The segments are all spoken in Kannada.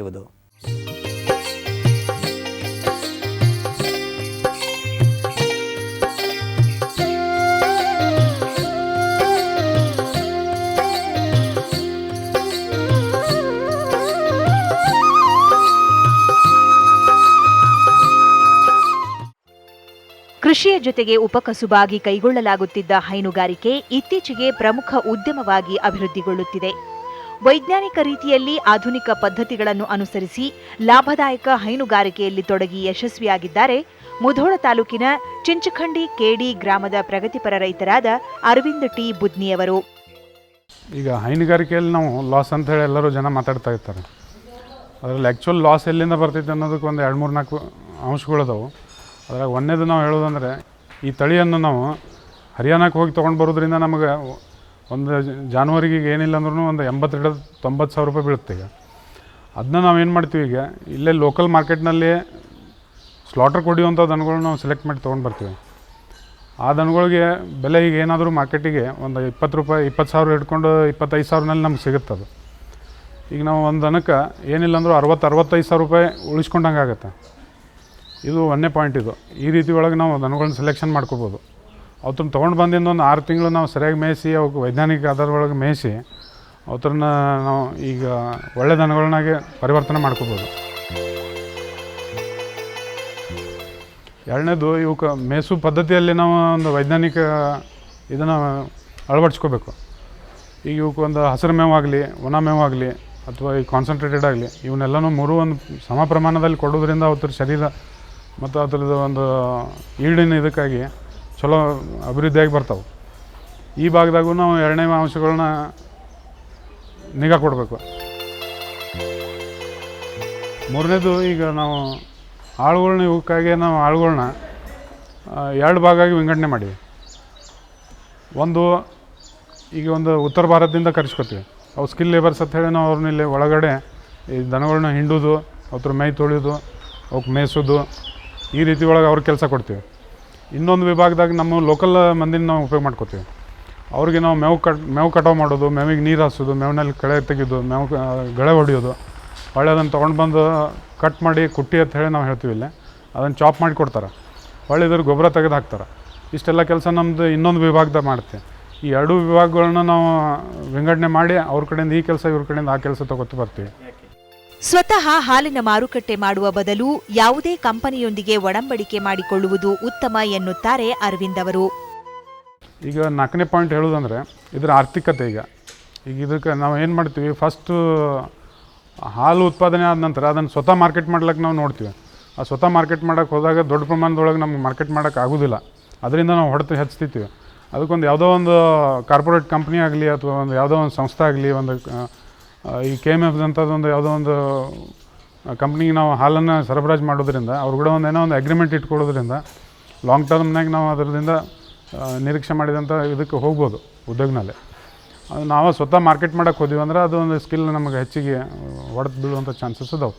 ಇವುದು ಕೃಷಿಯ ಜೊತೆಗೆ ಉಪಕಸುಬಾಗಿ ಕೈಗೊಳ್ಳಲಾಗುತ್ತಿದ್ದ ಹೈನುಗಾರಿಕೆ ಇತ್ತೀಚೆಗೆ ಪ್ರಮುಖ ಉದ್ಯಮವಾಗಿ ಅಭಿವೃದ್ಧಿಗೊಳ್ಳುತ್ತಿದೆ. ವೈಜ್ಞಾನಿಕ ರೀತಿಯಲ್ಲಿ ಆಧುನಿಕ ಪದ್ಧತಿಗಳನ್ನು ಅನುಸರಿಸಿ ಲಾಭದಾಯಕ ಹೈನುಗಾರಿಕೆಯಲ್ಲಿ ತೊಡಗಿ ಯಶಸ್ವಿಯಾಗಿದ್ದಾರೆ. ಮುಧೋಳ ತಾಲೂಕಿನ ಚಿಂಚಖಂಡಿ ಕೆಡಿ ಗ್ರಾಮದ ಪ್ರಗತಿಪರ ರೈತರಾದ ಅರವಿಂದ್ ಟಿ. ಬುದ್ನಿಯವರು ಈಗ ಹೈನುಗಾರಿಕೆಯಲ್ಲಿ ನಾವು ಲಾಸ್ ಅಂತ ಹೇಳಿ ಎಲ್ಲರೂ ಜನ ಮಾತಾಡ್ತಾ ಇರ್ತಾರೆ. ಅದರಲ್ಲಿ ಆ್ಯಕ್ಚುಲ್ ಲಾಸ್ ಎಲ್ಲಿಂದ ಬರ್ತೈತೆ ಅನ್ನೋದಕ್ಕೆ ಒಂದು ಎರಡು, ಮೂರು, ನಾಲ್ಕು ಅಂಶಗಳದಾವು ಅದ್ರಾಗ ಒಂದೇದು ನಾವು ಹೇಳೋದಂದರೆ ಈ ತಳಿಯನ್ನು ನಾವು ಹರಿಯಾಣಕ್ಕೆ ಹೋಗಿ ತೊಗೊಂಡು ಬರೋದ್ರಿಂದ ನಮಗೆ ಒಂದು ಜಾನುವಾರಿಗೆ ಏನಿಲ್ಲ ಅಂದ್ರೂ ಒಂದು ಎಂಬತ್ತೆರಡು, ತೊಂಬತ್ತು ಸಾವಿರ ರೂಪಾಯಿ ಬೀಳುತ್ತೆ ಈಗ. ಅದನ್ನ ನಾವು ಏನು ಮಾಡ್ತೀವಿ ಈಗ? ಇಲ್ಲೇ ಲೋಕಲ್ ಮಾರ್ಕೆಟ್ನಲ್ಲಿ ಸ್ಲಾಟರ್ ಕೊಡಿಯುವಂಥ ದನಗಳ್ನ ನಾವು ಸೆಲೆಕ್ಟ್ ಮಾಡಿ ತೊಗೊಂಡು ಬರ್ತೀವಿ. ಆ ದನಗಳಿಗೆ ಬೆಲೆ ಈಗ ಏನಾದರೂ ಮಾರ್ಕೆಟಿಗೆ ಒಂದು ಇಪ್ಪತ್ತು ರೂಪಾಯಿ, ಇಪ್ಪತ್ತು ಸಾವಿರ ಹಿಡ್ಕೊಂಡು ಇಪ್ಪತ್ತೈದು ಸಾವಿರನಲ್ಲಿ ನಮ್ಗೆ ಅದು. ಈಗ ನಾವು ಒಂದು ದನಕ್ಕೆ ಏನಿಲ್ಲ ಅಂದರೂ ಅರವತ್ತು, ಅರವತ್ತೈದು ಸಾವಿರ ರೂಪಾಯಿ ಉಳಿಸ್ಕೊಂಡಂಗೆ ಆಗುತ್ತೆ. ಇದು ಒಂದನೇ ಪಾಯಿಂಟ್ ಇದು. ಈ ರೀತಿ ಒಳಗೆ ನಾವು ದನಗಳನ್ನ ಸೆಲೆಕ್ಷನ್ ಮಾಡ್ಕೋಬೋದು. ಅವತ್ತನ್ನ ತೊಗೊಂಡು ಬಂದಿಂದ ಒಂದು ಆರು ತಿಂಗಳು ನಾವು ಸರಿಯಾಗಿ ಮೇಯಿಸಿ ಅವಕ್ಕೆ ವೈಜ್ಞಾನಿಕ ಆಧಾರದೊಳಗೆ ಮೇಯಿಸಿ ಅವತ್ರನ್ನ ನಾವು ಈಗ ಒಳ್ಳೆ ದನಗಳನ್ನಾಗೆ ಪರಿವರ್ತನೆ ಮಾಡ್ಕೋಬೋದು. ಎರಡನೇದು ಇವಕ್ಕೆ ಮೇಸು ಪದ್ಧತಿಯಲ್ಲಿ ನಾವು ಒಂದು ವೈಜ್ಞಾನಿಕ ಇದನ್ನು ಅಳವಡಿಸ್ಕೋಬೇಕು. ಈಗ ಇವಕ್ಕೆ ಒಂದು ಹಸಿರು ಮೇವಾಗಲಿ, ಒಣ ಮೇವಾಗಲಿ, ಅಥವಾ ಈ ಕಾನ್ಸಂಟ್ರೇಟೆಡ್ ಆಗಲಿ ಇವನ್ನೆಲ್ಲನೂ ಮೂರು ಒಂದು ಸಮ ಪ್ರಮಾಣದಲ್ಲಿ ಕೊಡೋದ್ರಿಂದ ಅವ್ರ ಶರೀರ ಮತ್ತು ಅದ್ರದ್ದು ಒಂದು ಈಡಿನ ಇದಕ್ಕಾಗಿ ಚಲೋ ಅಭಿವೃದ್ಧಿಯಾಗಿ ಬರ್ತಾವೆ. ಈ ಭಾಗದಾಗೂ ನಾವು ಎರಡನೇ ಅಂಶಗಳನ್ನ ನಿಗಾ ಕೊಡಬೇಕು. ಮೂರನೇದು ಈಗ ನಾವು ಆಳುಗಳ್ನ ಇವಕ್ಕಾಗಿ ನಾವು ಆಳುಗಳ್ನ ಎರಡು ಭಾಗಾಗಿ ವಿಂಗಡಣೆ ಮಾಡಿವಿ ಒಂದು ಈಗ ಒಂದು ಉತ್ತರ ಭಾರತದಿಂದ ಕರೆಸ್ಕೊತೀವಿ. ಅವು ಸ್ಕಿಲ್ ಲೇಬರ್ಸ್ ಅಂತ ಹೇಳಿ ನಾವು ಅವ್ರನ್ನ ಇಲ್ಲಿ ಒಳಗಡೆ ಈ ದನಗಳನ್ನ ಹಿಂಡೋದು, ಅವ್ರ ಮೈ ತೊಳೆಯೋದು ಅವಕ್ಕೆ ಮೇಯಿಸೋದು, ಈ ರೀತಿ ಒಳಗೆ ಅವ್ರಿಗೆ ಕೆಲಸ ಕೊಡ್ತೀವಿ. ಇನ್ನೊಂದು ವಿಭಾಗದಾಗ ನಮ್ಮ ಲೋಕಲ್ ಮಂದಿನ ನಾವು ಉಪಯೋಗ ಮಾಡ್ಕೋತೀವಿ. ಅವ್ರಿಗೆ ನಾವು ಮೇವು ಕಟ್, ಮೇವು ಕಟಾವು ಮಾಡೋದು, ಮೇವಿಗೆ ನೀರು ಹಾಸೋದು, ಮೇವಿನಲ್ಲಿ ಕಳೆ ತೆಗೆಯೋದು, ಮೇವು ಗಳೆ ಹೊಡೆಯೋದು. ಹೊಳೆ ಅದನ್ನು ತೊಗೊಂಡು ಬಂದು ಕಟ್ ಮಾಡಿ ಕುಟ್ಟಿ ಅಂತ ಹೇಳಿ ನಾವು ಹೇಳ್ತೀವಿ ಇಲ್ಲಿ. ಅದನ್ನು ಚಾಪ್ ಮಾಡಿ ಕೊಡ್ತಾರೆ. ಹೊಳ್ಳಿ ಇದ್ರ ಗೊಬ್ಬರ ತೆಗೆದು ಹಾಕ್ತಾರೆ. ಇಷ್ಟೆಲ್ಲ ಕೆಲಸ ನಮ್ಮದು ಇನ್ನೊಂದು ವಿಭಾಗದಾಗ ಮಾಡ್ತೀವಿ. ಈ ಎರಡೂ ವಿಭಾಗಗಳನ್ನ ನಾವು ವಿಂಗಡಣೆ ಮಾಡಿ ಅವ್ರ ಕಡೆಯಿಂದ ಈ ಕೆಲಸ, ಇವ್ರ ಕಡೆಯಿಂದ ಆ ಕೆಲಸ ತಗೋತ ಬರ್ತೀವಿ. ಸ್ವತಃ ಹಾಲಿನ ಮಾರುಕಟ್ಟೆ ಮಾಡುವ ಬದಲು ಯಾವುದೇ ಕಂಪನಿಯೊಂದಿಗೆ ಒಡಂಬಡಿಕೆ ಮಾಡಿಕೊಳ್ಳುವುದು ಉತ್ತಮ ಎನ್ನುತ್ತಾರೆ ಅರವಿಂದ್ ಅವರು. ಈಗ ನಾಲ್ಕನೇ ಪಾಯಿಂಟ್ ಹೇಳುವುದಂದ್ರೆ ಇದರ ಆರ್ಥಿಕತೆ ಈಗ. ಈಗ ಇದಕ್ಕೆ ನಾವು ಏನು ಮಾಡ್ತೀವಿ? ಫಸ್ಟು ಹಾಲು ಉತ್ಪಾದನೆ ಆದ ನಂತರ ಅದನ್ನು ಸ್ವತಃ ಮಾರ್ಕೆಟ್ ಮಾಡ್ಲಿಕ್ಕೆ ನಾವು ನೋಡ್ತೀವಿ. ಆ ಸ್ವತಃ ಮಾರ್ಕೆಟ್ ಮಾಡೋಕ್ಕೆ ಹೋದಾಗ ದೊಡ್ಡ ಪ್ರಮಾಣದೊಳಗೆ ನಮ್ಗೆ ಮಾರ್ಕೆಟ್ ಮಾಡೋಕ್ಕೆ ಆಗೋದಿಲ್ಲ. ಅದರಿಂದ ನಾವು ಹೊಡೆತು ಹೆಚ್ಚಿಸ್ತೀವಿ ಅದಕ್ಕೊಂದು ಯಾವುದೋ ಒಂದು ಕಾರ್ಪೊರೇಟ್ ಕಂಪ್ನಿ ಆಗಲಿ ಅಥವಾ ಒಂದು ಯಾವುದೋ ಒಂದು ಸಂಸ್ಥೆ ಆಗಲಿ, ಒಂದು ಈ ಕೆ ಎಂ ಎಫ್ ಅಂಥದ್ದೊಂದು ಯಾವುದೋ ಒಂದು ಕಂಪ್ನಿಗೆ ನಾವು ಹಾಲನ್ನು ಸರಬರಾಜು ಮಾಡೋದ್ರಿಂದ, ಅವ್ರು ಕೂಡ ಒಂದು ಒಂದು ಅಗ್ರಿಮೆಂಟ್ ಇಟ್ಕೊಳ್ಳೋದ್ರಿಂದ ಲಾಂಗ್ ಟರ್ಮ್ನಾಗ ನಾವು ಅದರಿಂದ ನಿರೀಕ್ಷೆ ಮಾಡಿದಂಥ ಇದಕ್ಕೆ ಹೋಗ್ಬೋದು, ಉದ್ಯೋಗನಲ್ಲೇ. ಅದು ನಾವು ಸ್ವತಃ ಮಾರ್ಕೆಟ್ ಮಾಡೋಕ್ಕೆ ಹೋದಿವಿ ಅಂದ್ರೆ ಅದು ಒಂದು ಸ್ಕಿಲ್ ನಮಗೆ ಹೆಚ್ಚಿಗೆ ಹೊಡೆದು ಬೀಳುವಂಥ ಚಾನ್ಸಸ್ ಅದಾವೆ.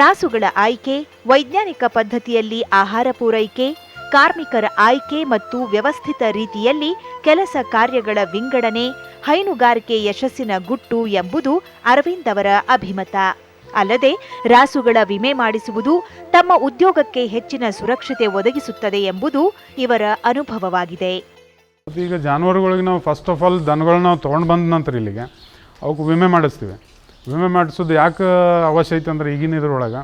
ರಾಸುಗಳ ಆಯ್ಕೆ, ವೈಜ್ಞಾನಿಕ ಪದ್ಧತಿಯಲ್ಲಿ ಆಹಾರ ಪೂರೈಕೆ, ಕಾರ್ಮಿಕರ ಆಯ್ಕೆ ಮತ್ತು ವ್ಯವಸ್ಥಿತ ರೀತಿಯಲ್ಲಿ ಕೆಲಸ ಕಾರ್ಯಗಳ ವಿಂಗಡಣೆ ಹೈನುಗಾರಿಕೆ ಯಶಸ್ಸಿನ ಗುಟ್ಟು ಎಂಬುದು ಅರವಿಂದ್ ಅವರ ಅಭಿಮತ. ಅಲ್ಲದೆ ರಾಸುಗಳ ವಿಮೆ ಮಾಡಿಸುವುದು ತಮ್ಮ ಉದ್ಯೋಗಕ್ಕೆ ಹೆಚ್ಚಿನ ಸುರಕ್ಷತೆ ಒದಗಿಸುತ್ತದೆ ಎಂಬುದು ಇವರ ಅನುಭವವಾಗಿದೆ. ಈಗ ಜಾನುವಾರುಗಳಿಗೆ ನಾವು ಫಸ್ಟ್ ಆಫ್ ಆಲ್ ದನಗಳನ್ನ ನಾವು ತೊಗೊಂಡು ಬಂದ ನಂತರ ಇಲ್ಲಿಗೆ ಅವಕ್ಕೆ ವಿಮೆ ಮಾಡಿಸ್ತೀವಿ. ವಿಮೆ ಮಾಡಿಸೋದು ಯಾಕೆ ಅವಶ್ಯ ಐತೆ ಅಂದ್ರೆ ಈಗಿನ ಇದ್ರೊಳಗೆ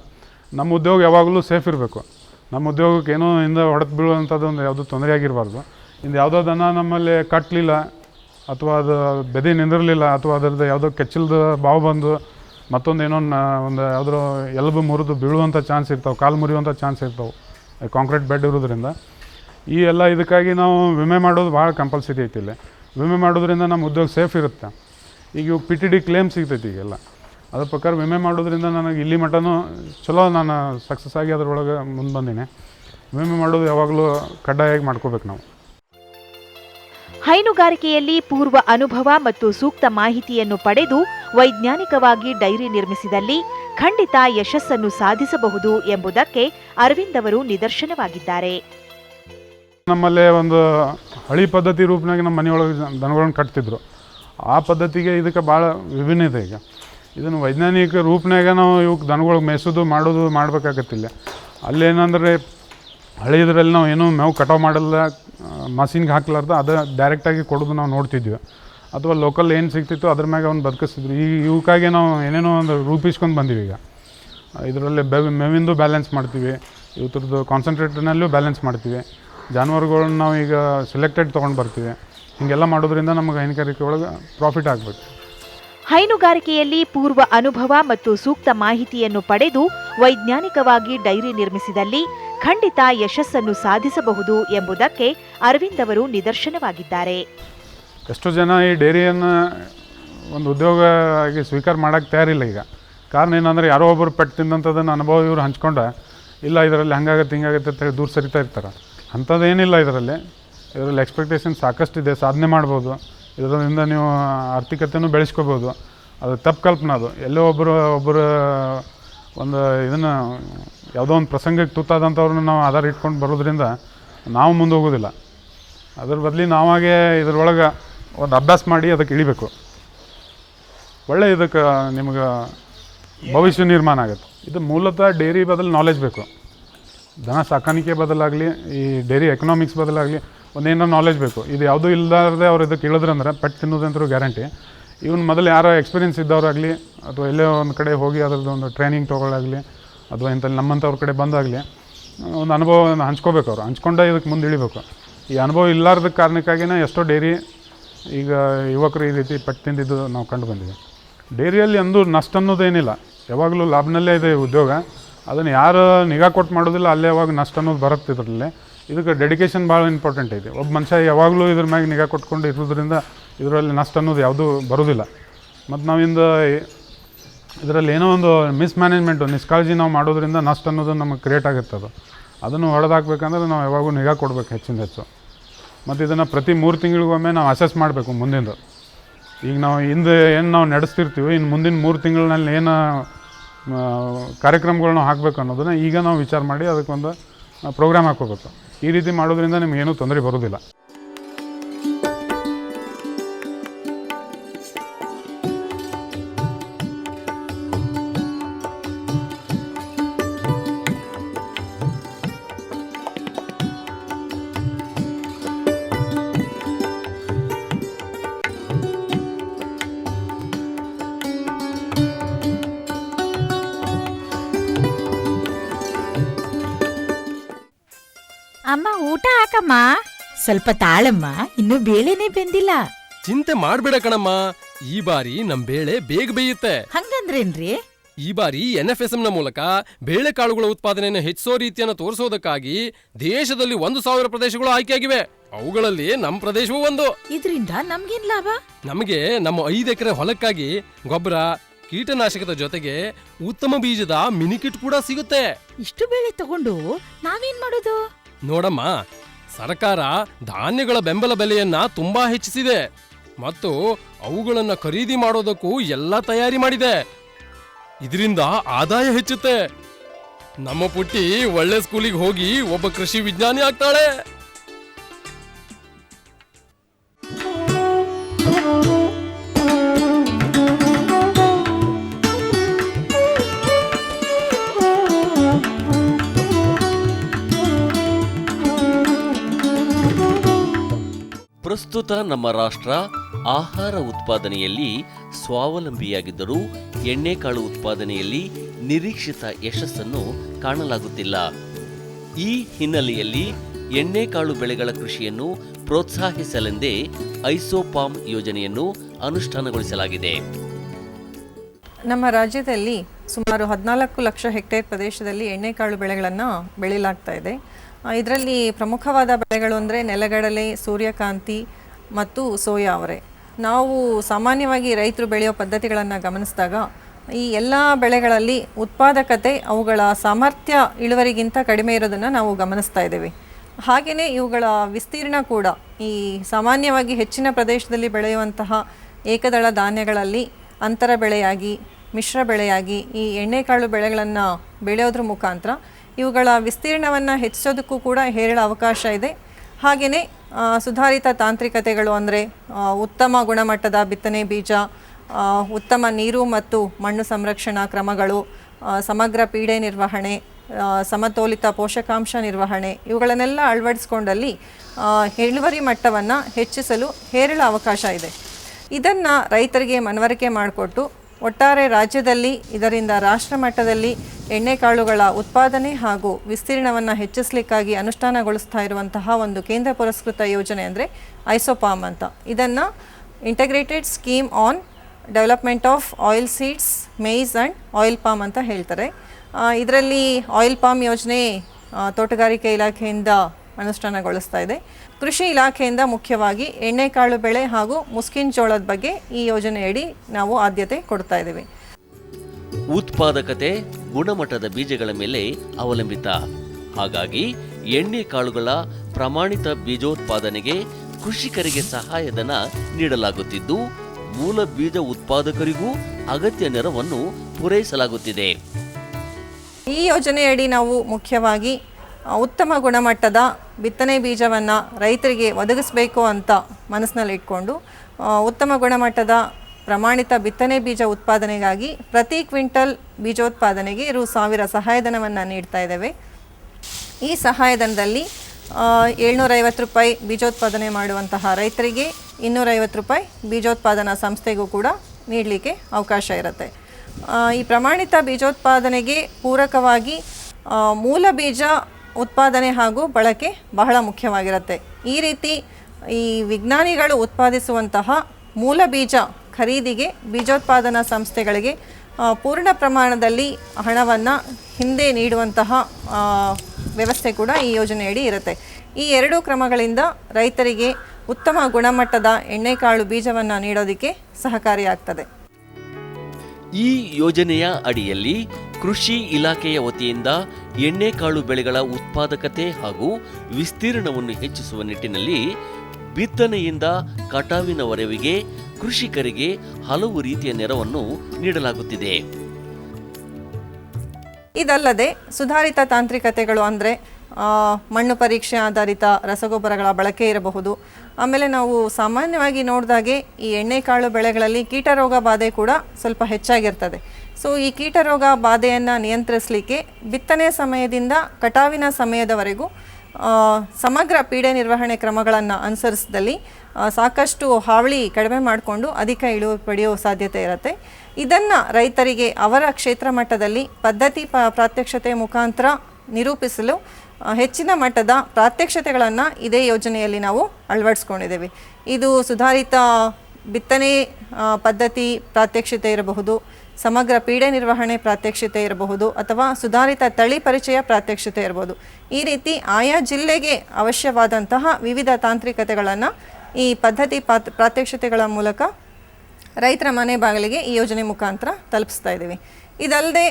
ನಮ್ಮ ಉದ್ಯೋಗ ಯಾವಾಗಲೂ ಸೇಫ್ ಇರಬೇಕು. ನಮ್ಮ ಉದ್ಯೋಗಕ್ಕೆ ಏನೋ ಹಿಂದೆ ಹೊಡೆದು ಬೀಳುವಂಥದ್ದು ಒಂದು ಯಾವುದೋ ತೊಂದರೆ ಆಗಿರಬಾರ್ದು. ಇಂದು ಯಾವುದೋ ದನ ನಮ್ಮಲ್ಲಿ ಕಟ್ಟಲಿಲ್ಲ ಅಥವಾ ಅದು ಬೆದಿ ನಿಂದಿರಲಿಲ್ಲ ಅಥವಾ ಅದರದ್ದು ಯಾವುದೋ ಕೆಚ್ಚಲ್ದು ಬಾವು ಬಂದು ಮತ್ತೊಂದು ಏನೋ ಒಂದು ಯಾವುದೋ ಎಲ್ಬು ಮುರಿದು ಬೀಳುವಂಥ ಚಾನ್ಸ್ ಇರ್ತಾವೆ, ಕಾಲು ಮುರಿಯುವಂಥ ಚಾನ್ಸ್ ಇರ್ತಾವೆ ಕಾಂಕ್ರೀಟ್ ಬೆಡ್ ಇರೋದ್ರಿಂದ. ಈ ಎಲ್ಲ ಇದಕ್ಕಾಗಿ ನಾವು ವಿಮೆ ಮಾಡೋದು ಭಾಳ ಕಂಪಲ್ಸರಿ ಐತಿ ಇಲ್ಲಿ. ವಿಮೆ ಮಾಡೋದ್ರಿಂದ ನಮ್ಮ ಉದ್ಯೋಗ ಸೇಫ್ ಇರುತ್ತೆ. ಈಗ ಇವಾಗ ಪಿ ಟಿ ಡಿ ಕ್ಲೇಮ್ ಸಿಗ್ತೈತಿ ಈಗೆಲ್ಲ ಅದ್ರ ಪ್ರಕಾರ ವಿಮೆ ಮಾಡೋದ್ರಿಂದ ನನಗೆ ಇಲ್ಲಿ ಮಟನೂ ಚಲೋ ನಾನು ಸಕ್ಸಸ್ ಆಗಿ ಅದರೊಳಗೆ ಮುಂದೆ ಬಂದೀನಿ. ವಿಮೆ ಮಾಡೋದು ಯಾವಾಗಲೂ ಕಡ್ಡಾಯವಾಗಿ ಮಾಡ್ಕೋಬೇಕು ನಾವು. ಹೈನುಗಾರಿಕೆಯಲ್ಲಿ ಪೂರ್ವ ಅನುಭವ ಮತ್ತು ಸೂಕ್ತ ಮಾಹಿತಿಯನ್ನು ಪಡೆದು ವೈಜ್ಞಾನಿಕವಾಗಿ ಡೈರಿ ನಿರ್ಮಿಸಿದಲ್ಲಿ ಖಂಡಿತ ಯಶಸ್ಸನ್ನು ಸಾಧಿಸಬಹುದು ಎಂಬುದಕ್ಕೆ ಅರವಿಂದ್ ಅವರು ನಿದರ್ಶನವಾಗಿದ್ದಾರೆ. ನಮ್ಮಲ್ಲೇ ಒಂದು ಹಳಿ ಪದ್ಧತಿ ರೂಪನಾಗಿ ನಮ್ಮ ಮನೆಯೊಳಗೆ ದನಗಳನ್ನು ಕಟ್ತಿದ್ರು. ಆ ಪದ್ಧತಿಗೆ ಇದಕ್ಕೆ ಭಾಳ ವಿಭಿನ್ನ ಇದೆ ಈಗ. ಇದನ್ನು ವೈಜ್ಞಾನಿಕ ರೂಪನಾಗ ನಾವು ಇವಕ್ಕೆ ದನಗಳಿಗೆ ಮೇಯಿಸೋದು ಮಾಡೋದು ಮಾಡಬೇಕಾಗತ್ತಿಲ್ಲ. ಅಲ್ಲೇನಂದರೆ ಹಳೆಯದ್ರಲ್ಲಿ ನಾವು ಏನೂ ಮೇವು ಕಟಾವು ಮಾಡಲ್ಲ ಮಷಿನ್ಗೆ ಹಾಕ್ಲಾರ್ದ, ಅದು ಡೈರೆಕ್ಟಾಗಿ ಕೊಡೋದು ನಾವು ನೋಡ್ತಿದ್ವಿ. ಅಥವಾ ಲೋಕಲ್ ಏನು ಸಿಗ್ತಿತ್ತು ಅದ್ರ ಮ್ಯಾಗ ಅವ್ನು ಬದುಕಿಸ್ತಿದ್ರು. ಈ ಇವಕ್ಕಾಗಿ ನಾವು ಏನೇನೋ ಒಂದು ರೂಪಿಸ್ಕೊಂಡು ಬಂದೀವಿ ಈಗ. ಇದರಲ್ಲಿ ಬೆವ್, ಮೇವಿಂದು ಬ್ಯಾಲೆನ್ಸ್ ಮಾಡ್ತೀವಿ ಇವತ್ತರದ್ದು ಕಾನ್ಸಂಟ್ರೇಟ್ನಲ್ಲೂ ಬ್ಯಾಲೆನ್ಸ್ ಮಾಡ್ತೀವಿ. ಜಾನುವಾರುಗಳನ್ನ ನಾವು ಈಗ ಸೆಲೆಕ್ಟೆಡ್ ತೊಗೊಂಡು ಬರ್ತೀವಿ. ಹೀಗೆಲ್ಲ ಮಾಡೋದ್ರಿಂದ ನಮಗೆ ಹೈನುಗಾರಿಕೆ ಒಳಗೆ ಪ್ರಾಫಿಟ್ ಆಗಬೇಕು. ಹೈನುಗಾರಿಕೆಯಲ್ಲಿ ಪೂರ್ವ ಅನುಭವ ಮತ್ತು ಸೂಕ್ತ ಮಾಹಿತಿಯನ್ನು ಪಡೆದು ವೈಜ್ಞಾನಿಕವಾಗಿ ಡೈರಿ ನಿರ್ಮಿಸಿದಲ್ಲಿ ಖಂಡಿತ ಯಶಸ್ಸನ್ನು ಸಾಧಿಸಬಹುದು ಎಂಬುದಕ್ಕೆ ಅರವಿಂದ್ ಅವರು ನಿದರ್ಶನವಾಗಿದ್ದಾರೆ. ಎಷ್ಟೋ ಜನ ಈ ಡೈರಿಯನ್ನು ಒಂದು ಉದ್ಯೋಗ ಆಗಿ ಸ್ವೀಕಾರ ಮಾಡೋಕ್ಕೆ ತಯಾರಿಲ್ಲ ಈಗ. ಕಾರಣ ಏನಂದರೆ ಯಾರೋ ಒಬ್ಬರು ಪೆಟ್ಟು ತಿಂದಂಥದ್ದನ್ನು ಅನುಭವ ಇವರು ಹಂಚ್ಕೊಂಡ, ಇಲ್ಲ ಇದರಲ್ಲಿ ಹಂಗಾಗತ್ತೆ, ಹಿಂಗಾಗತ್ತೆ ಅಂತ ಹೇಳಿ ದೂರ ಸರಿತಾ ಇರ್ತಾರೆ. ಅಂಥದ್ದೇನಿಲ್ಲ ಇದರಲ್ಲಿ. ಇದರಲ್ಲಿ ಎಕ್ಸ್ಪೆಕ್ಟೇಷನ್ ಸಾಕಷ್ಟಿದೆ, ಸಾಧನೆ ಮಾಡ್ಬೋದು. ಇದರಿಂದ ನೀವು ಆರ್ಥಿಕತೆಯೂ ಬೆಳೆಸ್ಕೋಬೋದು. ಅದು ತಪ್ಪು ಕಲ್ಪನೆ ಅದು. ಎಲ್ಲೋ ಒಬ್ಬರು ಒಬ್ಬರು ಒಂದು ಇದನ್ನು ಯಾವುದೋ ಒಂದು ಪ್ರಸಂಗಕ್ಕೆ ತುತ್ತಾದಂಥವ್ರನ್ನ ನಾವು ಆಧಾರ ಇಟ್ಕೊಂಡು ಬರೋದ್ರಿಂದ ನಾವು ಮುಂದೆ ಹೋಗೋದಿಲ್ಲ. ಅದ್ರ ಬದಲಿ ನಾವಾಗೇ ಇದ್ರೊಳಗೆ ಒಂದು ಅಭ್ಯಾಸ ಮಾಡಿ ಅದಕ್ಕೆ ಇಳಿಬೇಕು. ಒಳ್ಳೆ ಇದಕ್ಕೆ ನಿಮ್ಗೆ ಭವಿಷ್ಯ ನಿರ್ಮಾಣ ಆಗುತ್ತೆ. ಇದು ಮೂಲತಃ ಡೈರಿ ಬದಲು ನಾಲೆಜ್ ಬೇಕು. ದನ ಸಾಕಾಣಿಕೆ ಬದಲಾಗಲಿ, ಈ ಡೈರಿ ಎಕನಾಮಿಕ್ಸ್ ಬದಲಾಗಲಿ ಒಂದೇನೋ ನಾಲೆಜ್ ಬೇಕು. ಇದು ಯಾವುದೂ ಇಲ್ಲದೇ ಅವ್ರು ಇದಕ್ಕೆ ಇಳಿದ್ರಂದ್ರೆ ಪೆಟ್ಟು ತಿನ್ನೋದಂತರೂ ಗ್ಯಾರಂಟಿ ಇವನ್ ಮೊದಲು ಯಾರೋ ಎಕ್ಸ್ಪೀರಿಯನ್ಸ್ ಇದ್ದವರಾಗಲಿ, ಅಥವಾ ಎಲ್ಲೇ ಒಂದು ಕಡೆ ಹೋಗಿ ಅದ್ರದ್ದು ಒಂದು ಟ್ರೈನಿಂಗ್ ತೊಗೊಳ್ಳಾಗಲಿ ಅಥವಾ ಇಂಥಲ್ಲಿ ನಮ್ಮಂಥವ್ರ ಕಡೆ ಬಂದಾಗಲಿ, ಒಂದು ಅನುಭವವನ್ನು ಹಂಚ್ಕೋಬೇಕು ಅವ್ರು. ಹಂಚ್ಕೊಂಡೇ ಇದಕ್ಕೆ ಮುಂದೆ ಇಳಿಬೇಕು. ಈ ಅನುಭವ ಇಲ್ಲಾರದ ಕಾರಣಕ್ಕಾಗಿನೇ ಎಷ್ಟೋ ಡೈರಿ ಈಗ ಯುವಕರು ಈ ರೀತಿ ಪೆಟ್ಟು ತಿಂದಿದ್ದು ನಾವು ಕಂಡು ಬಂದಿದೆ ಡೈರಿಯಲ್ಲಿ ಅಂದು ನಷ್ಟ ಅನ್ನೋದೇನಿಲ್ಲ ಯಾವಾಗಲೂ ಲಾಭನಲ್ಲೇ ಇದೆ ಉದ್ಯೋಗ. ಅದನ್ನು ಯಾರು ನಿಗಾ ಕೊಟ್ಟು ಮಾಡೋದಿಲ್ಲ, ಅಲ್ಲೇ ಯಾವಾಗ ನಷ್ಟ ಅನ್ನೋದು ಬರುತ್ತೆ ಇದರಲ್ಲಿ. ಇದಕ್ಕೆ ಡೆಡಿಕೇಶನ್ ಭಾಳ ಇಂಪಾರ್ಟೆಂಟ್ ಐತಿ ಒಬ್ಬ ಮನುಷ್ಯ ಯಾವಾಗಲೂ ಇದ್ರ ಮ್ಯಾಗೆ ನಿಗಾ ಕೊಟ್ಕೊಂಡು ಇರೋದ್ರಿಂದ ಇದರಲ್ಲಿ ನಷ್ಟ ಅನ್ನೋದು ಯಾವುದೂ ಬರೋದಿಲ್ಲ. ಮತ್ತು ನಾವಿಂದ ಇದರಲ್ಲಿ ಏನೋ ಒಂದು ಮಿಸ್ಮ್ಯಾನೇಜ್ಮೆಂಟು ನಿಷ್ಕಾಳಜಿ ನಾವು ಮಾಡೋದ್ರಿಂದ ನಷ್ಟ ಅನ್ನೋದು ನಮಗೆ ಕ್ರಿಯೇಟ್ ಆಗುತ್ತೆ ಅದು. ಅದನ್ನು ಹೊಡೆದಾಕ್ಬೇಕಂದ್ರೆ ನಾವು ಯಾವಾಗೂ ನಿಗಾ ಕೊಡಬೇಕು ಹೆಚ್ಚಿಂದ ಹೆಚ್ಚು. ಮತ್ತು ಇದನ್ನು ಪ್ರತಿ ಮೂರು ತಿಂಗಳಿಗೊಮ್ಮೆ ನಾವು ಅಸೆಸ್ ಮಾಡಬೇಕು ಮುಂದಿಂದು. ಈಗ ನಾವು ಹಿಂದೆ ಏನು ನಾವು ನಡೆಸ್ತಿರ್ತೀವಿ ಇನ್ನು ಮುಂದಿನ ಮೂರು ತಿಂಗಳಿನಲ್ಲಿ ಏನು ಕಾರ್ಯಕ್ರಮಗಳನ್ನ ಹಾಕಬೇಕು ಅನ್ನೋದನ್ನು ಈಗ ನಾವು ವಿಚಾರ ಮಾಡಿ ಅದಕ್ಕೊಂದು ಪ್ರೋಗ್ರಾಮ್ ಹಾಕೋಬೇಕು ಈ ರೀತಿ ಮಾಡೋದ್ರಿಂದ ನಿಮಗೇನೂ ತೊಂದರೆ ಬರೋದಿಲ್ಲ. ಅಮ್ಮ ಊಟ ಹಾಕಮ್ಮ. ಸ್ವಲ್ಪ ತಾಳಮ್ಮ ಇನ್ನು ಬೇಳೆನೇ ಬೆಂದಿಲ್ಲ. ಚಿಂತೆ ಮಾಡ್ಬೇಡ ಕಣಮ್ಮ. ಈ ಬಾರಿ ನಮ್ ಬೇಳೆ ಬೇಗ ಬೇಯುತ್ತೆ. ಹಂಗಂದ್ರೇನ್ರಿ? ಈ ಬಾರಿ ಎನ್ ಎಫ್ ಎಸ್ನ ಮೂಲಕ ಬೇಳೆಕಾಳುಗಳ ಉತ್ಪಾದನೆಯನ್ನು ಹೆಚ್ಚಿಸೋ ರೀತಿಯನ್ನು ತೋರಿಸೋದಕ್ಕಾಗಿ ದೇಶದಲ್ಲಿ ಒಂದು ಸಾವಿರ ಪ್ರದೇಶಗಳು ಆಯ್ಕೆಯಾಗಿವೆ. ಅವುಗಳಲ್ಲಿ ನಮ್ಮ ಪ್ರದೇಶವೂ ಒಂದು. ಇದ್ರಿಂದ ನಮ್ಗೇನ್ ಲಾಭ? ನಮಗೆ ನಮ್ಮ ಐದು ಎಕರೆ ಹೊಲಕ್ಕಾಗಿ ಗೊಬ್ಬರ ಕೀಟನಾಶಕದ ಜೊತೆಗೆ ಉತ್ತಮ ಬೀಜದ ಮಿನಿಕಿಟ್ ಕೂಡ ಸಿಗುತ್ತೆ. ಇಷ್ಟು ಬೇಳೆ ತಗೊಂಡು ನಾವೇನ್ ಮಾಡೋದು? ನೋಡಮ್ಮ, ಸರ್ಕಾರ ಧಾನ್ಯಗಳ ಬೆಂಬಲ ಬೆಲೆಯನ್ನ ತುಂಬಾ ಹೆಚ್ಚಿಸಿದೆ ಮತ್ತು ಅವುಗಳನ್ನ ಖರೀದಿ ಮಾಡೋದಕ್ಕೂ ಎಲ್ಲ ತಯಾರಿ ಮಾಡಿದೆ. ಇದರಿಂದ ಆದಾಯ ಹೆಚ್ಚುತ್ತೆ. ನಮ್ಮ ಪುಟ್ಟಿ ಒಳ್ಳೆ ಸ್ಕೂಲಿಗೆ ಹೋಗಿ ಒಬ್ಬ ಕೃಷಿ ವಿಜ್ಞಾನಿ ಆಗ್ತಾಳೆ. ಪ್ರಸ್ತುತ ನಮ್ಮ ರಾಷ್ಟ್ರ ಆಹಾರ ಉತ್ಪಾದನೆಯಲ್ಲಿ ಸ್ವಾವಲಂಬಿಯಾಗಿದ್ದರೂ ಎಣ್ಣೆಕಾಳು ಉತ್ಪಾದನೆಯಲ್ಲಿ ನಿರೀಕ್ಷಿತ ಯಶಸ್ಸನ್ನು ಕಾಣಲಾಗುತ್ತಿಲ್ಲ. ಈ ಹಿನ್ನೆಲೆಯಲ್ಲಿ ಎಣ್ಣೆಕಾಳು ಬೆಳೆಗಳ ಕೃಷಿಯನ್ನು ಪ್ರೋತ್ಸಾಹಿಸಲೆಂದೇ ಐಸೋಪಾಮ್ ಯೋಜನೆಯನ್ನು ಅನುಷ್ಠಾನಗೊಳಿಸಲಾಗಿದೆ. ನಮ್ಮ ರಾಜ್ಯದಲ್ಲಿ ಸುಮಾರು ಹದಿನಾಲ್ಕು ಲಕ್ಷ ಹೆಕ್ಟೇರ್ ಪ್ರದೇಶದಲ್ಲಿ ಎಣ್ಣೆಕಾಳು ಬೆಳೆಗಳನ್ನು ಬೆಳೆಯಲಾಗ್ತಾ ಇದೆ. ಇದರಲ್ಲಿ ಪ್ರಮುಖವಾದ ಬೆಳೆಗಳು ಅಂದರೆ ನೆಲಗಡಲೆ, ಸೂರ್ಯಕಾಂತಿ ಮತ್ತು ಸೋಯಾ ಅವರೆ. ನಾವು ಸಾಮಾನ್ಯವಾಗಿ ರೈತರು ಬೆಳೆಯೋ ಪದ್ಧತಿಗಳನ್ನು ಗಮನಿಸಿದಾಗ ಈ ಎಲ್ಲ ಬೆಳೆಗಳಲ್ಲಿ ಉತ್ಪಾದಕತೆ, ಅವುಗಳ ಸಾಮರ್ಥ್ಯ ಇಳುವರಿಗಿಂತ ಕಡಿಮೆ ಇರೋದನ್ನು ನಾವು ಗಮನಿಸ್ತಾ ಇದ್ದೇವೆ. ಹಾಗೆಯೇ ಇವುಗಳ ವಿಸ್ತೀರ್ಣ ಕೂಡ ಈ ಸಾಮಾನ್ಯವಾಗಿ ಹೆಚ್ಚಿನ ಪ್ರದೇಶದಲ್ಲಿ ಬೆಳೆಯುವಂತಹ ಏಕದಳ ಧಾನ್ಯಗಳಲ್ಲಿ ಅಂತರ ಬೆಳೆಯಾಗಿ, ಮಿಶ್ರ ಬೆಳೆಯಾಗಿ ಈ ಎಣ್ಣೆಕಾಳು ಬೆಳೆಗಳನ್ನು ಬೆಳೆಯೋದ್ರ ಮುಖಾಂತರ ಇವುಗಳ ವಿಸ್ತೀರ್ಣವನ್ನು ಹೆಚ್ಚಿಸೋದಕ್ಕೂ ಕೂಡ ಹೇರಳ ಅವಕಾಶ ಇದೆ. ಹಾಗೆಯೇ ಸುಧಾರಿತ ತಾಂತ್ರಿಕತೆಗಳು ಅಂದರೆ ಉತ್ತಮ ಗುಣಮಟ್ಟದ ಬಿತ್ತನೆ ಬೀಜ ಉತ್ತಮ ನೀರು ಮತ್ತು ಮಣ್ಣು ಸಂರಕ್ಷಣಾ ಕ್ರಮಗಳು ಸಮಗ್ರ ಪೀಡೆ ನಿರ್ವಹಣೆ ಸಮತೋಲಿತ ಪೋಷಕಾಂಶ ನಿರ್ವಹಣೆ, ಇವುಗಳನ್ನೆಲ್ಲ ಅಳವಡಿಸ್ಕೊಂಡಲ್ಲಿ ಇಳುವರಿ ಮಟ್ಟವನ್ನು ಹೆಚ್ಚಿಸಲು ಹೇರಳ ಅವಕಾಶ ಇದೆ. ಇದನ್ನು ರೈತರಿಗೆ ಮನವರಿಕೆ ಮಾಡಿಕೊಟ್ಟು, ಒಟ್ಟಾರೆ ರಾಜ್ಯದಲ್ಲಿ, ಇದರಿಂದ ರಾಷ್ಟ್ರ ಮಟ್ಟದಲ್ಲಿ ಎಣ್ಣೆಕಾಳುಗಳ ಉತ್ಪಾದನೆ ಹಾಗೂ ವಿಸ್ತೀರ್ಣವನ್ನು ಹೆಚ್ಚಿಸಲಿಕ್ಕಾಗಿ ಅನುಷ್ಠಾನಗೊಳಿಸ್ತಾ ಇರುವಂತಹ ಒಂದು ಕೇಂದ್ರ ಪುರಸ್ಕೃತ ಯೋಜನೆ ಅಂದರೆ ಐಸೋಪಾಮ್ ಅಂತ. ಇದನ್ನು integrated scheme on development of oil seeds maize and oil palm ಅಂತ ಹೇಳ್ತಾರೆ. ಇದರಲ್ಲಿ ಆಯಿಲ್ ಪಾಮ್ ಯೋಜನೆ ತೋಟಗಾರಿಕೆ ಇಲಾಖೆಯಿಂದ ಅನುಷ್ಠಾನಗೊಳಿಸ್ತಾ ಇದೆ. ಕೃಷಿ ಇಲಾಖೆಯಿಂದ ಮುಖ್ಯವಾಗಿ ಎಣ್ಣೆಕಾಳು ಬೆಳೆ ಹಾಗೂ ಮುಸ್ಕಿನ್ ಜೋಳದ ಬಗ್ಗೆ ಈ ಯೋಜನೆಯಡಿ ನಾವು ಆದ್ಯತೆ ಕೊಡ್ತಾ ಇದ್ದೀವಿ. ಉತ್ಪಾದಕತೆ ಗುಣಮಟ್ಟದ ಬೀಜಗಳ ಮೇಲೆ ಅವಲಂಬಿತ. ಹಾಗಾಗಿ ಎಣ್ಣೆ ಕಾಳುಗಳ ಪ್ರಮಾಣಿತ ಬೀಜೋತ್ಪಾದನೆಗೆ ಕೃಷಿಕರಿಗೆ ಸಹಾಯಧನ ನೀಡಲಾಗುತ್ತಿದ್ದು, ಮೂಲ ಬೀಜ ಉತ್ಪಾದಕರಿಗೂ ಅಗತ್ಯ ನೆರವನ್ನು ಪೂರೈಸಲಾಗುತ್ತಿದೆ. ಈ ಯೋಜನೆಯಡಿ ನಾವು ಮುಖ್ಯವಾಗಿ ಉತ್ತಮ ಗುಣಮಟ್ಟದ ಬಿತ್ತನೆ ಬೀಜವನ್ನು ರೈತರಿಗೆ ಒದಗಿಸಬೇಕು ಅಂತ ಮನಸ್ಸಿನಲ್ಲಿ ಇಟ್ಕೊಂಡು ಉತ್ತಮ ಗುಣಮಟ್ಟದ ಪ್ರಮಾಣಿತ ಬಿತ್ತನೆ ಬೀಜ ಉತ್ಪಾದನೆಗಾಗಿ ಪ್ರತಿ ಕ್ವಿಂಟಲ್ ಬೀಜೋತ್ಪಾದನೆಗೆ ರು ಸಾವಿರ ಸಹಾಯಧನವನ್ನು ನೀಡ್ತಾ ಇದ್ದೇವೆ. ಈ ಸಹಾಯಧನದಲ್ಲಿ ಏಳ್ನೂರೈವತ್ತು ರೂಪಾಯಿ ಬೀಜೋತ್ಪಾದನೆ ಮಾಡುವಂತಹ ರೈತರಿಗೆ ಇನ್ನೂರೈವತ್ತು ರೂಪಾಯಿ ಬೀಜೋತ್ಪಾದನಾ ಸಂಸ್ಥೆಗೂ ಕೂಡ ನೀಡಲಿಕ್ಕೆ ಅವಕಾಶ ಇರುತ್ತೆ. ಈ ಪ್ರಮಾಣಿತ ಬೀಜೋತ್ಪಾದನೆಗೆ ಪೂರಕವಾಗಿ ಮೂಲ ಬೀಜ ಉತ್ಪಾದನೆ ಹಾಗೂ ಬಳಕೆ ಬಹಳ ಮುಖ್ಯವಾಗಿರುತ್ತೆ. ಈ ರೀತಿ ಈ ವಿಜ್ಞಾನಿಗಳು ಉತ್ಪಾದಿಸುವಂತಹ ಮೂಲ ಬೀಜ ಖರೀದಿಗೆ ಬೀಜೋತ್ಪಾದನಾ ಸಂಸ್ಥೆಗಳಿಗೆ ಪೂರ್ಣ ಪ್ರಮಾಣದಲ್ಲಿ ಹಣವನ್ನು ಹಿಂದೆ ನೀಡುವಂತಹ ವ್ಯವಸ್ಥೆ ಕೂಡ ಈ ಯೋಜನೆಯಡಿ ಇರುತ್ತೆ. ಈ ಎರಡೂ ಕ್ರಮಗಳಿಂದ ರೈತರಿಗೆ ಉತ್ತಮ ಗುಣಮಟ್ಟದ ಎಣ್ಣೆಕಾಳು ಬೀಜವನ್ನು ನೀಡೋದಕ್ಕೆ ಸಹಕಾರಿಯಾಗ್ತದೆ. ಈ ಯೋಜನೆಯ ಅಡಿಯಲ್ಲಿ ಕೃಷಿ ಇಲಾಖೆಯ ವತಿಯಿಂದ ಎಣ್ಣೆಕಾಳು ಬೆಳೆಗಳ ಉತ್ಪಾದಕತೆ ಹಾಗೂ ವಿಸ್ತೀರ್ಣವನ್ನು ಹೆಚ್ಚಿಸುವ ನಿಟ್ಟಿನಲ್ಲಿ ಬಿತ್ತನೆಯಿಂದ ಕಟಾವಿನವರೆವಿಗೆ ಕೃಷಿಕರಿಗೆ ಹಲವು ರೀತಿಯ ನೆರವನ್ನು ನೀಡಲಾಗುತ್ತಿದೆ. ಇದಲ್ಲದೆ ಸುಧಾರಿತ ತಾಂತ್ರಿಕತೆಗಳು ಅಂದರೆ ಮಣ್ಣು ಪರೀಕ್ಷೆ ಆಧಾರಿತ ರಸಗೊಬ್ಬರಗಳ ಬಳಕೆ ಇರಬಹುದು. ಆಮೇಲೆ ನಾವು ಸಾಮಾನ್ಯವಾಗಿ ನೋಡಿದಾಗೆ ಈ ಎಣ್ಣೆಕಾಳು ಬೆಳೆಗಳಲ್ಲಿ ಕೀಟರೋಗ ಬಾಧೆ ಕೂಡ ಸ್ವಲ್ಪ ಹೆಚ್ಚಾಗಿರ್ತದೆ. ಸೊ ಈ ಕೀಟರೋಗ ಬಾಧೆಯನ್ನು ನಿಯಂತ್ರಿಸಲಿಕ್ಕೆ ಬಿತ್ತನೆ ಸಮಯದಿಂದ ಕಟಾವಿನ ಸಮಯದವರೆಗೂ ಸಮಗ್ರ ಪೀಡೆ ನಿರ್ವಹಣೆ ಕ್ರಮಗಳನ್ನು ಅನುಸರಿಸಿದಲ್ಲಿ ಸಾಕಷ್ಟು ಹಾವಳಿ ಕಡಿಮೆ ಮಾಡಿಕೊಂಡು ಅಧಿಕ ಇಳುವರಿ ಪಡೆಯೋ ಸಾಧ್ಯತೆ ಇರುತ್ತೆ. ಇದನ್ನು ರೈತರಿಗೆ ಅವರ ಕ್ಷೇತ್ರ ಮಟ್ಟದಲ್ಲಿ ಪದ್ಧತಿ ಪ, ಪ್ರಾತ್ಯಕ್ಷತೆ ಮುಖಾಂತರ ನಿರೂಪಿಸಲು ಹೆಚ್ಚಿನ ಮಟ್ಟದ ಪ್ರಾತ್ಯಕ್ಷತೆಗಳನ್ನು ಇದೇ ಯೋಜನೆಯಲ್ಲಿ ನಾವು ಅಳವಡಿಸ್ಕೊಂಡಿದ್ದೇವೆ. ಇದು ಸುಧಾರಿತ ಬಿತ್ತನೆ ಪದ್ಧತಿ, ಪ್ರಾತ್ಯಕ್ಷತೆ ಇರಬಹುದು. ಸಮಗ್ರ ಪೀಡೆ ನಿರ್ವಹಣೆ ಪ್ರಾತ್ಯಕ್ಷತೆ ಇರಬಹುದು ಅಥವಾ ಸುಧಾರಿತ ತಳಿ ಪರಿಚಯ ಪ್ರಾತ್ಯಕ್ಷತೆ ಇರಬಹುದು. ಈ ರೀತಿ ಆಯಾ ಜಿಲ್ಲೆಗೆ ಅವಶ್ಯವಾದಂತಹ ವಿವಿಧ ತಾಂತ್ರಿಕತೆಗಳನ್ನು ಈ ಪದ್ಧತಿ ಪಾತ್ ಪ್ರಾತ್ಯಕ್ಷತೆಗಳ ಮೂಲಕ ರೈತರ ಮನೆ ಬಾಗಿಲಿಗೆ ಈ ಯೋಜನೆ ಮುಖಾಂತರ ತಲುಪಿಸ್ತಾ ಇದ್ದೀವಿ. ಇದಲ್ಲದೆ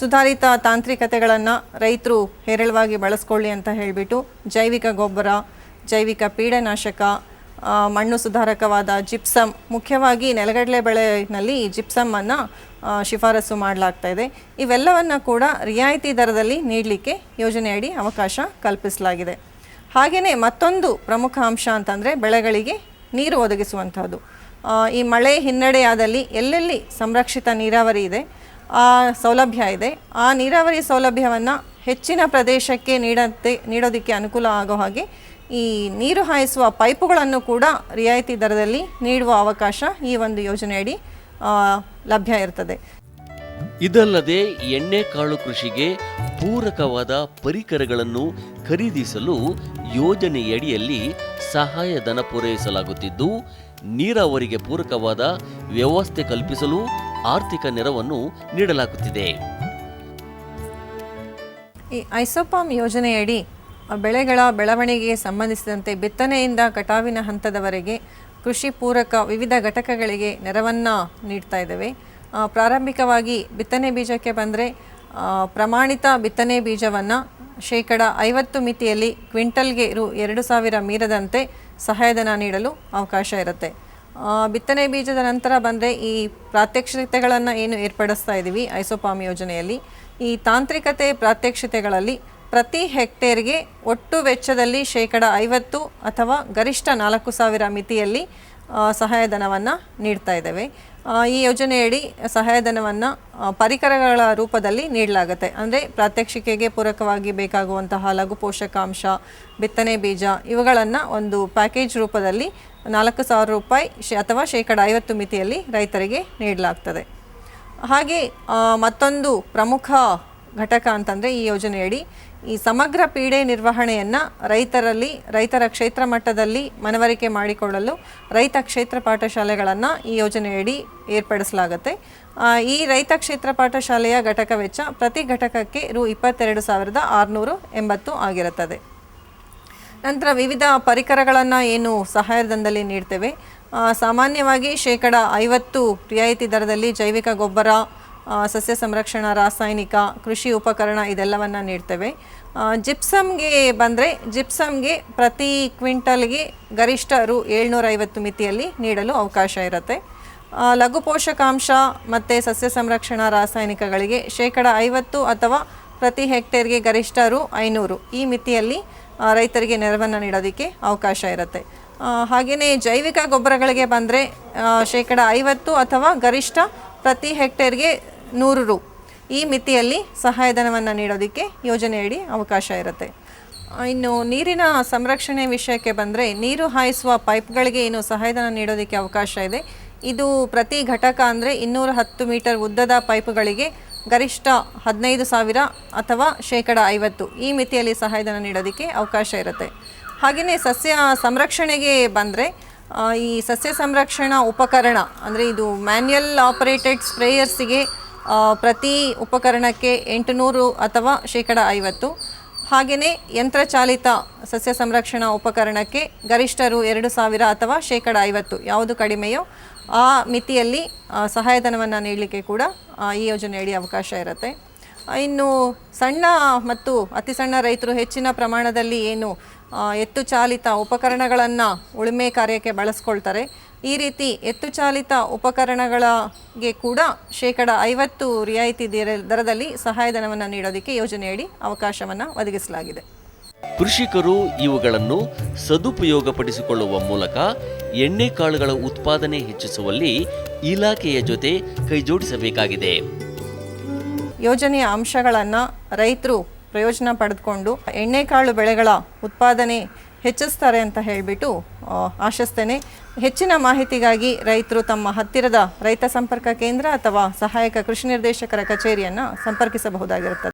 ಸುಧಾರಿತ ತಾಂತ್ರಿಕತೆಗಳನ್ನು ರೈತರು ಹೇರಳವಾಗಿ ಬಳಸ್ಕೊಳ್ಳಿ ಅಂತ ಹೇಳಿಬಿಟ್ಟು ಜೈವಿಕ ಗೊಬ್ಬರ, ಜೈವಿಕ ಪೀಡನಾಶಕ ಮಣ್ಣು ಸುಧಾರಕವಾದ ಜಿಪ್ಸಮ್. ಮುಖ್ಯವಾಗಿ ನೆಲಗಡಲೆ ಬೆಳೆನಲ್ಲಿ ಈ ಜಿಪ್ಸಮ್ಮನ್ನು ಶಿಫಾರಸು ಮಾಡಲಾಗ್ತಾ ಇದೆ. ಇವೆಲ್ಲವನ್ನು ಕೂಡ ರಿಯಾಯಿತಿ ದರದಲ್ಲಿ ನೀಡಲಿಕ್ಕೆ ಯೋಜನೆಯಡಿ ಅವಕಾಶ ಕಲ್ಪಿಸಲಾಗಿದೆ. ಹಾಗೆಯೇ ಮತ್ತೊಂದು ಪ್ರಮುಖ ಅಂಶ ಅಂತಂದರೆ ಬೆಳೆಗಳಿಗೆ ನೀರು ಒದಗಿಸುವಂಥದ್ದು ಈ ಮಳೆ ಹಿನ್ನಡೆಯಾದಲ್ಲಿ ಎಲ್ಲೆಲ್ಲಿ ಸಂರಕ್ಷಿತ ನೀರಾವರಿ ಇದೆ, ಆ ಸೌಲಭ್ಯ ಇದೆ, ಆ ನೀರಾವರಿ ಸೌಲಭ್ಯವನ್ನು ಹೆಚ್ಚಿನ ಪ್ರದೇಶಕ್ಕೆ ನೀಡತ್ತೆ ನೀಡೋದಕ್ಕೆ ಅನುಕೂಲ ಆಗೋ ಹಾಗೆ ಈ ನೀರು ಹಾಯಿಸುವ ಪೈಪುಗಳನ್ನು ಕೂಡ ರಿಯಾಯಿತಿ ದರದಲ್ಲಿ ನೀಡುವ ಅವಕಾಶ ಈ ಒಂದು ಯೋಜನೆಯಡಿ ಲಭ್ಯ ಇರ್ತದೆ. ಇದಲ್ಲದೆ ಎಣ್ಣೆ ಕಾಳು ಕೃಷಿಗೆ ಪೂರಕವಾದ ಪರಿಕರಗಳನ್ನು ಖರೀದಿಸಲು ಯೋಜನೆಯಡಿಯಲ್ಲಿ ಸಹಾಯಧನ ಪೂರೈಸಲಾಗುತ್ತಿದ್ದು ನೀರಾವರಿಗೆ ಪೂರಕವಾದ ವ್ಯವಸ್ಥೆ ಕಲ್ಪಿಸಲು ಆರ್ಥಿಕ ನೆರವನ್ನು ನೀಡಲಾಗುತ್ತಿದೆ. ಈ ಐಸೋಪಾಮ್ ಯೋಜನೆಯಡಿ ಬೆಳೆಗಳ ಬೆಳವಣಿಗೆಗೆ ಸಂಬಂಧಿಸಿದಂತೆ ಬಿತ್ತನೆಯಿಂದ ಕಟಾವಿನ ಹಂತದವರೆಗೆ ಕೃಷಿ ಪೂರಕ ವಿವಿಧ ಘಟಕಗಳಿಗೆ ನೆರವನ್ನು ನೀಡ್ತಾ ಇದ್ದೇವೆ. ಪ್ರಾರಂಭಿಕವಾಗಿ ಬಿತ್ತನೆ ಬೀಜಕ್ಕೆ ಬಂದರೆ ಪ್ರಮಾಣಿತ ಬಿತ್ತನೆ ಬೀಜವನ್ನು ಶೇಕಡ ಐವತ್ತು ಮಿತಿಯಲ್ಲಿ ಕ್ವಿಂಟಲ್ಗೆ ರು ಎರಡು ಸಾವಿರ ಮೀರದಂತೆ ಸಹಾಯಧನ ನೀಡಲು ಅವಕಾಶ ಇರುತ್ತೆ. ಬಿತ್ತನೆ ಬೀಜದ ನಂತರ ಬಂದರೆ ಈ ಪ್ರಾತ್ಯಕ್ಷಿತೆಗಳನ್ನು ಏನು ಏರ್ಪಡಿಸ್ತಾ ಇದ್ದೀವಿ ಐಸೋಪಾಮ್ ಯೋಜನೆಯಲ್ಲಿ. ಈ ತಾಂತ್ರಿಕತೆ ಪ್ರಾತ್ಯಕ್ಷಿತೆಗಳಲ್ಲಿ ಪ್ರತಿ ಹೆಕ್ಟೇರ್ಗೆ ಒಟ್ಟು ವೆಚ್ಚದಲ್ಲಿ ಶೇಕಡ ಐವತ್ತು ಅಥವಾ ಗರಿಷ್ಠ ನಾಲ್ಕು ಸಾವಿರ ಮಿತಿಯಲ್ಲಿ ಸಹಾಯಧನವನ್ನು ನೀಡ್ತಾ ಇದ್ದೇವೆ. ಈ ಯೋಜನೆಯಡಿ ಸಹಾಯಧನವನ್ನು ಪರಿಕರಗಳ ರೂಪದಲ್ಲಿ ನೀಡಲಾಗುತ್ತೆ. ಅಂದರೆ ಪ್ರಾತ್ಯಕ್ಷಿಕೆಗೆ ಪೂರಕವಾಗಿ ಬೇಕಾಗುವಂತಹ ಲಘು ಪೋಷಕಾಂಶ, ಬಿತ್ತನೆ ಬೀಜ, ಇವುಗಳನ್ನು ಒಂದು ಪ್ಯಾಕೇಜ್ ರೂಪದಲ್ಲಿ ನಾಲ್ಕು ಸಾವಿರ ರೂಪಾಯಿ ಶೇ, ಅಥವಾ ಶೇಕಡ ಐವತ್ತು ಮಿತಿಯಲ್ಲಿ ರೈತರಿಗೆ ನೀಡಲಾಗ್ತದೆ. ಹಾಗೆ ಮತ್ತೊಂದು ಪ್ರಮುಖ ಘಟಕ ಅಂತಂದರೆ ಈ ಯೋಜನೆಯಡಿ ಈ ಸಮಗ್ರ ಪೀಡೆ ನಿರ್ವಹಣೆಯನ್ನು ರೈತರಲ್ಲಿ, ರೈತರ ಕ್ಷೇತ್ರ ಮಟ್ಟದಲ್ಲಿ ಮನವರಿಕೆ ಮಾಡಿಕೊಳ್ಳಲು ರೈತ ಕ್ಷೇತ್ರ ಪಾಠಶಾಲೆಗಳನ್ನು ಈ ಯೋಜನೆಯಡಿ ಏರ್ಪಡಿಸಲಾಗುತ್ತೆ. ಈ ರೈತ ಕ್ಷೇತ್ರ ಪಾಠಶಾಲೆಯ ಘಟಕ ವೆಚ್ಚ ಪ್ರತಿ ಘಟಕಕ್ಕೆ ರು ಇಪ್ಪತ್ತೆರಡು ಸಾವಿರದ ಆರುನೂರು ಎಂಬತ್ತು ಆಗಿರುತ್ತದೆ. ನಂತರ ವಿವಿಧ ಪರಿಕರಗಳನ್ನು ಏನು ಸಹಾಯಧನದಲ್ಲಿ ನೀಡ್ತೇವೆ. ಸಾಮಾನ್ಯವಾಗಿ ಶೇಕಡ ಐವತ್ತು ರಿಯಾಯಿತಿ ದರದಲ್ಲಿ ಜೈವಿಕ ಗೊಬ್ಬರ ಸಸ್ಯ ಸಂರಕ್ಷಣಾ, ರಾಸಾಯನಿಕ, ಕೃಷಿ ಉಪಕರಣ ಇದೆಲ್ಲವನ್ನು ನೀಡ್ತೇವೆ. ಜಿಪ್ಸಮ್ಗೆ ಬಂದರೆ ಜಿಪ್ಸಮ್ಗೆ ಪ್ರತಿ ಕ್ವಿಂಟಲ್ಗೆ ಗರಿಷ್ಠ ರು ಏಳ್ನೂರೈವತ್ತು ಮಿತಿಯಲ್ಲಿ ನೀಡಲು ಅವಕಾಶ ಇರುತ್ತೆ. ಲಘು ಪೋಷಕಾಂಶ ಮತ್ತು ಸಸ್ಯ ಸಂರಕ್ಷಣಾ ರಾಸಾಯನಿಕಗಳಿಗೆ ಶೇಕಡ ಐವತ್ತು ಅಥವಾ ಪ್ರತಿ ಹೆಕ್ಟೇರ್ಗೆ ಗರಿಷ್ಠ ರು ಐನೂರು ಈ ಮಿತಿಯಲ್ಲಿ ರೈತರಿಗೆ ನೆರವನ್ನು ನೀಡೋದಕ್ಕೆ ಅವಕಾಶ ಇರುತ್ತೆ. ಹಾಗೆಯೇ ಜೈವಿಕ ಗೊಬ್ಬರಗಳಿಗೆ ಬಂದರೆ ಶೇಕಡ ಐವತ್ತು ಅಥವಾ ಗರಿಷ್ಠ ಪ್ರತಿ ಹೆಕ್ಟೇರ್ಗೆ ನೂರು ರು. ಈ ಮಿತಿಯಲ್ಲಿ ಸಹಾಯಧನವನ್ನು ನೀಡೋದಕ್ಕೆ ಯೋಜನೆಯಡಿ ಅವಕಾಶ ಇರುತ್ತೆ. ಇನ್ನು ನೀರಿನ ಸಂರಕ್ಷಣೆ ವಿಷಯಕ್ಕೆ ಬಂದರೆ ನೀರು ಹಾಯಿಸುವ ಪೈಪ್ಗಳಿಗೆ ಏನು ಸಹಾಯಧನ ನೀಡೋದಕ್ಕೆ ಅವಕಾಶ ಇದೆ. ಇದು ಪ್ರತಿ ಘಟಕ ಅಂದರೆ ಇನ್ನೂರ ಹತ್ತು ಮೀಟರ್ ಉದ್ದದ ಪೈಪ್ಗಳಿಗೆ ಗರಿಷ್ಠ ಹದಿನೈದು ಸಾವಿರ ಅಥವಾ ಶೇಕಡ ಐವತ್ತು ಈ ಮಿತಿಯಲ್ಲಿ ಸಹಾಯಧನ ನೀಡೋದಕ್ಕೆ ಅವಕಾಶ ಇರುತ್ತೆ. ಹಾಗೆಯೇ ಸಸ್ಯ ಸಂರಕ್ಷಣೆಗೆ ಬಂದರೆ ಈ ಸಸ್ಯ ಸಂರಕ್ಷಣಾ ಉಪಕರಣ ಅಂದರೆ ಇದು ಮ್ಯಾನ್ಯಲ್ ಆಪರೇಟೆಡ್ ಸ್ಪ್ರೇಯರ್ಸಿಗೆ ಪ್ರತಿ ಉಪಕರಣಕ್ಕೆ ಎಂಟುನೂರು ಅಥವಾ ಶೇಕಡ ಐವತ್ತು. ಹಾಗೆಯೇ ಯಂತ್ರಚಾಲಿತ ಸಸ್ಯ ಸಂರಕ್ಷಣಾ ಉಪಕರಣಕ್ಕೆ ಗರಿಷ್ಠರು ಎರಡು ಸಾವಿರ ಅಥವಾ ಶೇಕಡ ಐವತ್ತು. ಯಾವುದು ಕಡಿಮೆಯೋ ಆ ಮಿತಿಯಲ್ಲಿ ಸಹಾಯಧನವನ್ನು ನೀಡಲಿಕ್ಕೆ ಕೂಡ ಈ ಯೋಜನೆಯಡಿ ಅವಕಾಶ ಇರುತ್ತೆ. ಇನ್ನು ಸಣ್ಣ ಮತ್ತು ಅತಿ ಸಣ್ಣ ರೈತರು ಹೆಚ್ಚಿನ ಪ್ರಮಾಣದಲ್ಲಿ ಏನು ಎತ್ತು ಚಾಲಿತ ಉಪಕರಣಗಳನ್ನು ಉಳುಮೆ ಕಾರ್ಯಕ್ಕೆ ಬಳಸ್ಕೊಳ್ತಾರೆ. ಈ ರೀತಿ ಎತ್ತು ಚಾಲಿತ ಉಪಕರಣಗಳಿಗೆ ಕೂಡ ಶೇಕಡ ಐವತ್ತು ರಿಯಾಯಿತಿ ದರ- ದರದಲ್ಲಿ ಸಹಾಯಧನವನ್ನು ನೀಡೋದಕ್ಕೆ ಯೋಜನೆಯಡಿ ಅವಕಾಶವನ್ನು ಒದಗಿಸಲಾಗಿದೆ. ಕೃಷಿಕರು ಇವುಗಳನ್ನು ಸದುಪಯೋಗಪಡಿಸಿಕೊಳ್ಳುವ ಮೂಲಕ ಎಣ್ಣೆಕಾಳುಗಳ ಉತ್ಪಾದನೆ ಹೆಚ್ಚಿಸುವಲ್ಲಿ ಇಲಾಖೆಯ ಜೊತೆ ಕೈಜೋಡಿಸಬೇಕಾಗಿದೆ. ಯೋಜನೆಯ ಅಂಶಗಳನ್ನು ರೈತರು ಪ್ರಯೋಜನ ಪಡೆದುಕೊಂಡು ಎಣ್ಣೆಕಾಳು ಬೆಳೆಗಳ ಉತ್ಪಾದನೆ ಹೆಚ್ಚಿಸ್ತಾರೆ ಅಂತ ಹೇಳಿಬಿಟ್ಟು ಆಶಿಸ್ತೇನೆ. ಹೆಚ್ಚಿನ ಮಾಹಿತಿಗಾಗಿ ರೈತರು ತಮ್ಮ ಹತ್ತಿರದ ರೈತ ಸಂಪರ್ಕ ಕೇಂದ್ರ ಅಥವಾ ಸಹಾಯಕ ಕೃಷಿ ನಿರ್ದೇಶಕರ ಕಚೇರಿಯನ್ನು ಸಂಪರ್ಕಿಸಬಹುದಾಗಿರುತ್ತದೆ.